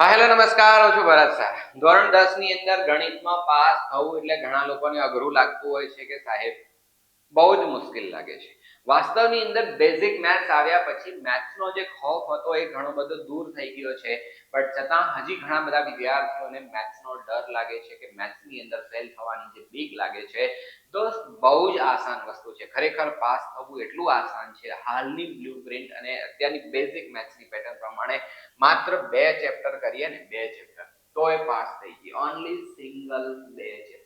હા, હેલો, નમસ્કાર. હું છું ભરત શાહ. ધોરણ દસની અંદર ગણિતમાં પાસ થવું એટલે ઘણા લોકોને અઘરું લાગતું હોય છે કે સાહેબ, બહુ જ મુશ્કેલ લાગે છે. વાસ્તવની અંદર બેઝિક મેથ્સ આવ્યા પછી મેથ્સનો જે ખોફ હતો એ ઘણો બધો દૂર થઈ ગયો છે. બટ છતાં હજી ઘણા બધા વિદ્યાર્થીઓને મેથ્સનો ડર લાગે છે કે મેથ્સની અંદર ફેલ થવાની જે બીક લાગે છે, તો બહુ જ આસાન વસ્તુ છે. ખરેખર પાસ થવું એટલું આસાન છે. હાલની બ્લુપ્રિન્ટ અને અત્યારની બેઝિક મેથ્સની પેટર્ન પ્રમાણે માત્ર બે ચેપ્ટર કરીએ ને બે ચેપ્ટર તો એ પાસ થઈ ગઈ. ઓનલી સિંગલ બે ચેપ્ટર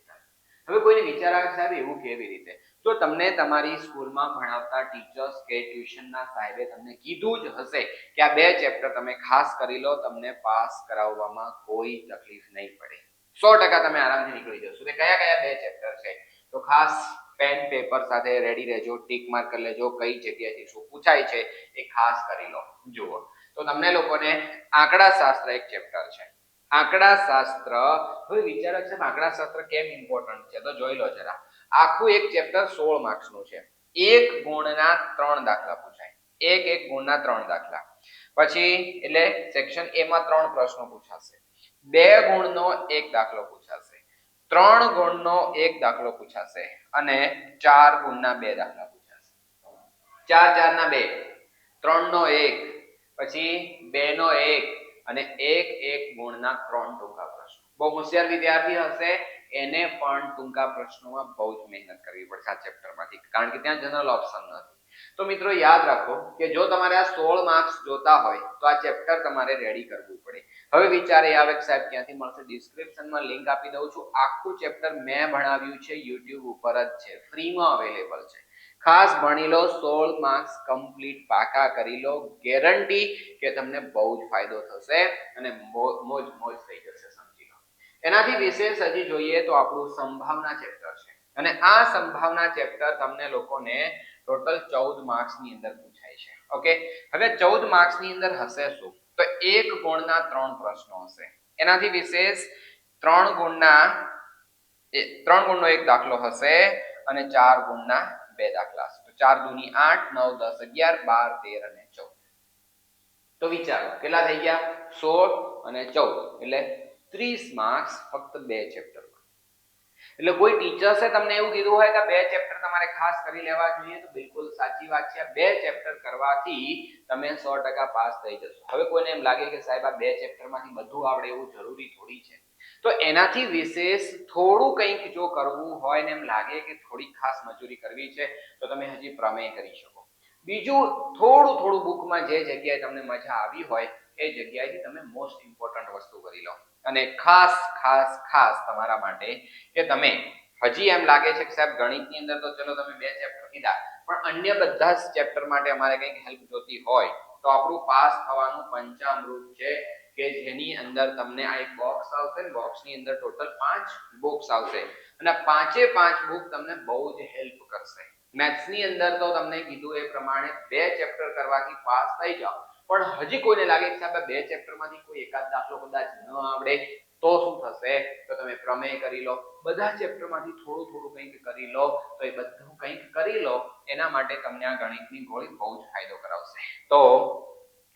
હવે કોઈને વિચાર આવે સાહેબ એવું કેવી રીતે? તો તમને તમારી સ્કૂલમાં ભણાવતા ટીચર્સ કે ટ્યુશનના સાહેબે તમને કીધું જ હશે કે આ બે ચેપ્ટર તમે ખાસ કરી લો, તમને પાસ કરાવવામાં કોઈ તકલીફ નહીં પડે. સો ટકા તમે આરામથી નીકળી જશો. કે કયા કયા બે ચેપ્ટર છે? તો ખાસ પેન પેપર સાથે રેડી રહેજો ટીક માર્ક કરી લેજો, કઈ જગ્યાએથી શું પૂછાય છે એ ખાસ કરી લો. જુઓ. તો તમને લોકોને આંકડા શાસ્ત્ર એક ચેપ્ટર છે. આંકડા શાસ્ત્ર હવે વિચારો છે આંકડા શાસ્ત્ર કેમ ઇમ્પોર્ટન્ટ છે? તો જોઈ લો જરા. આખું એક ચેપ્ટર સોળ માર્ક્સનું છે. એક ગુણના ત્રણ દાખલા પૂછાય. એક એક ગુણના ત્રણ દાખલા. પછી એટલે સેક્શન એ માં ત્રણ પ્રશ્નો પૂછાશે. બે ગુણનો એક દાખલો પૂછાશે. ત્રણ ગુણનો એક દાખલો પૂછાશે. અને ચાર ગુણના બે દાખલા પૂછાશે. ચાર ચાર ના બે. ત્રણ નો એક. પછી બે નો એક. અને એક એક ગુણના ત્રણ ટૂંકા પ્રશ્નો. બહુ હોશિયાર વિદ્યાર્થી હશે, એને પણ ટૂંકા પ્રશ્નોમાં બહુ જ મહેનત કરવી પડશે આ ચેપ્ટરમાંથી કારણ કે ત્યાં જનરલ ઓપ્શન નથી. તો મિત્રો યાદ રાખો કે જો તમારે આ સોળ માર્ક્સ જોતા હોય, તો આ ચેપ્ટર તમારે રેડી કરવું પડે. હવે વિચારે આ સાહેબ ક્યાંથી મળશે? ડિસ્ક્રિપ્શનમાં લિંક આપી દઉં છું. આખું ચેપ્ટર મેં ભણાવ્યું છે યુટ્યુબ ઉપર જ છે. ફ્રીમાં અવેલેબલ છે. ખાસ ભણી લો, સોળ માર્ક્સ કમ્પ્લીટ પાકા કરી લો ગેરંટી કે તમને બહુ જ ફાયદો થશે અને મોજ મોજ થઈ જશે, સમજી લો. એનાથી વિશેષ હજી જોઈએ તો આપણું સંભાવના ચેપ્ટર છે. અને આ સંભાવના ચેપ્ટર તમને લોકોને ટોટલ ચૌદ માર્ક્સની અંદર પૂછાય છે. ઓકે હવે ચૌદ માર્ક્સની અંદર હશે શું? તો એક ગુણના ત્રણ પ્રશ્નો હશે. એનાથી વિશેષ ત્રણ ગુણના ત્રણ ગુણનો એક દાખલો હશે અને ચાર ગુણના બે દાખલા તો ચાર દુની આઠ, નવ, દસ, અગિયાર, બાર, તેર અને ચૌદ. તો વિચારો, કેટલા થઈ ગયા? સોળ અને ચૌદ. એટલે ત્રીસ માર્ક્સ ફક્ત બે ચેપ્ટર એટલે કોઈ ટીચર્સે તમને એવું કીધું હોય કે બે ચેપ્ટર તમારે ખાસ કરી લેવા જોઈએ, તો બિલકુલ સાચી વાત છે. બે ચેપ્ટર કરવાથી તમે સો ટકા પાસ થઈ જશો. હવે કોઈને એમ લાગે કે સાહેબ, આ બે ચેપ્ટરમાંથી બધું આવડે એવું જરૂરી થોડી છે. તો એનાથી વિશેષ થોડું કંઈક જો કરવું હોય ને એમ લાગે કે થોડી ખાસ મજૂરી કરવી છે, તો તમે હજી પ્રમેય કરી શકો. બીજું, થોડું થોડું બુકમાં જે જગ્યાએ તમને મજા આવી હોય, એ જગ્યાએથી તમે મોસ્ટ ઇમ્પોર્ટન્ટ વસ્તુ કરી લો. અને ખાસ ખાસ ખાસ તમારા માટે કે તમે હજી એમ લાગે છે કે સાહેબ ગણિતની અંદર તો ચલો તમે બે ચેપ્ટર કીધા, પણ અન્ય બધા જ ચેપ્ટર માટે અમારે કંઈક હેલ્પ જોતી હોય, તો આપણું પાસ થવાનું પંચામૃત છે. કે જેની અંદર તમને આ એક બોક્સ આવશે ને બોક્સની અંદર ટોટલ પાંચ બુક્સ આવશે. અને પાંચે પાંચ બુક તમને બહુ જ હેલ્પ કરશે. મેથ્સની અંદર તો તમને કીધું એ પ્રમાણે બે ચેપ્ટર કરવાથી પાસ થઈ જાઓ. પણ હજી કોઈને લાગે કે સાહેબ બે ચેપ્ટરમાંથી કોઈ એકાદ દાખલો કદાચ ન આવડે, તો શું થશે? તો તમે પ્રમેય કરી લો. બધા ચેપ્ટરમાંથી થોડું થોડું કંઈક કરી લો. તો એ બધું કંઈક કરી લો. એના માટે તમને આ ગણિતની ગોળી બહુ જ ફાયદો કરાવશે. તો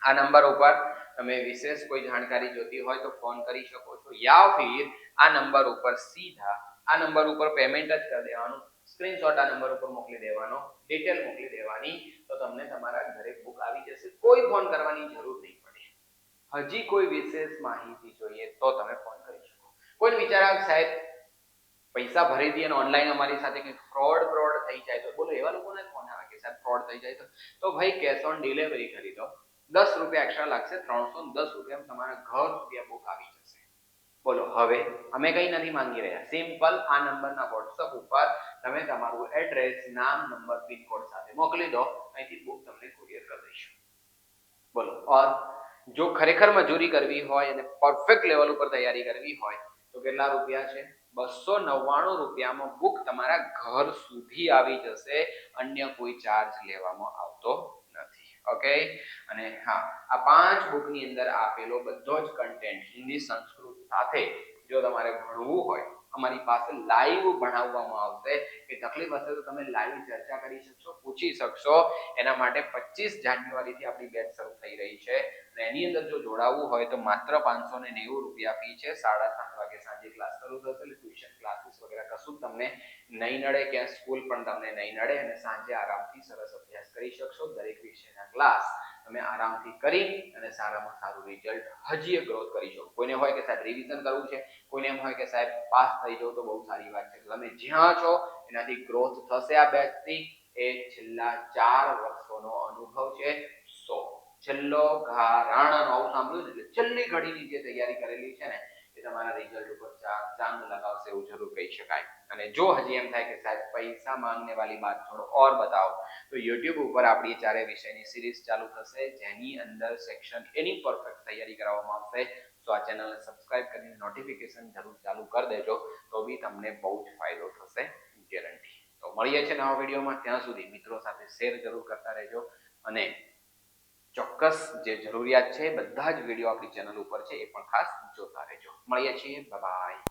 આ નંબર ઉપર તમે વિશેષ કોઈ જાણકારી જોતી હોય તો ફોન કરી શકો છો. યા ફિર આ નંબર ઉપર સીધા આ નંબર ઉપર પેમેન્ટ જ કરી દેવાનું. સ્ક્રીનશોટ આ નંબર ઉપર મોકલી દેવાનો. ડિટેલ મોકલી દેવાની. તો તમને તમારા ઘરે બુક આવી જશે. કોઈ ફોન કરવાની જરૂર નહીં પડે. હજી કોઈ વિશેષ માહિતી જોઈએ તો તમે ફોન કરી શકો. કોઈ વિચાર સાહેબ, પૈસા ભરી દઈએ અને ઓનલાઈન અમારી સાથે કંઈક ફ્રોડ ફ્રોડ થઈ જાય તો બોલો, એવા લોકોને ફોન આવે કે સાહેબ ફ્રોડ થઈ જાય તો. ભાઈ કેશ ઓન ડિલિવરી કરી દો. દસ રૂપિયા એક્સ્ટ્રા લાગશે, ત્રણસો દસ રૂપિયા તમારા ઘર સુધી બુક આવી જશે. બોલો, હવે અમે કંઈ નથી માંગી રહ્યા. સિમ્પલ આ નંબરના વોટ્સઅપ ઉપર તમે તમારું એડ્રેસ નામ નંબર પિનકોડ સાથે મોકલી દો. અહીંથી બુક તમને કુરિયર કરી દઈશું. બોલો, ઓર જો ખરેખર મજૂરી કરવી હોય અને પરફેક્ટ લેવલ ઉપર તૈયારી કરવી હોય, તો કેટલા રૂપિયા છે? બસો નવ્વાણું રૂપિયામાં બુક તમારા ઘર સુધી આવી જશે. અન્ય કોઈ ચાર્જ લેવામાં આવતો ઓકે અને હા, આ પાંચ બુકની અંદર આપેલો બધો જ કન્ટેન્ટ હિન્દી સંસ્કૃત સાથે જો તમારે ભણવું હોય, અમારી પાસે લાઈવ ભણાવવામાં આવશે. કે તકલીફ હશે તો તમે લાઈવ ચર્ચા કરી શકશો, પૂછી શકશો. એના માટે પચીસ જાન્યુઆરીથી આપણી બેચ શરૂ થઈ રહી છે. એની અંદર જો જોડાવવું હોય તો માત્ર પાંચસો ને નેવું રૂપિયા ફી છે. સાડા સાત વાગે સાંજે ક્લાસ શરૂ થશે એટલે ટ્યુશન ક્લાસીસ વગેરે કશું તમને નહીં નડે. ક્યાં સ્કૂલ પણ તમને નહીં નડે અને સાંજે આરામથી સરસ અભ્યાસ કરી શકશો. દરેક વિષયના ક્લાસ તમે આરામથી કરી અને સારામાં સારું રિઝલ્ટ હજી ગ્રોથ કરી શકો. કોઈને હોય કે સાહેબ રિવિઝન કરવું છે, કોઈને એમ હોય કે સાહેબ પાસ થઈ જવું તો બહુ સારી વાત છે. તમે જ્યાં છો એનાથી ગ્રોથ થશે આ બેચથી એ છેલ્લા ચાર વર્ષોનો અનુભવ છે. છેલ્લો ઘા રાણાનું આવું સાંભળ્યું એટલે છેલ્લી ઘડીની જે તૈયારી કરેલી છે ને, એ તમારા રિઝલ્ટ ઉપર ચાંદ લગાવશે એવું જરૂર કહી શકાય. અને જો હજી એમ થાય કે સાહેબ પૈસા માંગને વાલી બાત થોડો ઓર બતાવો, તો યુટ્યુબ ઉપર આપણી ચારે વિષયની સિરીઝ ચાલુ થશે, જેની અંદર સેક્શન એની પરફેક્ટ તૈયારી કરાવવામાં આવશે. તો આ ચેનલને સબસ્ક્રાઇબ કરીને નોટિફિકેશન જરૂર ચાલુ કરી દેજો, તો બી તમને બહુ જ ફાયદો થશે ગેરંટી તો મળીએ છીએ નવા વિડીયોમાં ત્યાં સુધી મિત્રો સાથે શેર જરૂર કરતા રહેજો. અને ચોક્કસ જે જરૂરિયાત છે, બધા જ વીડિયો આપણી ચેનલ ઉપર છે, એ પણ ખાસ જોતા રહેજો. મળીએ છીએ. બાય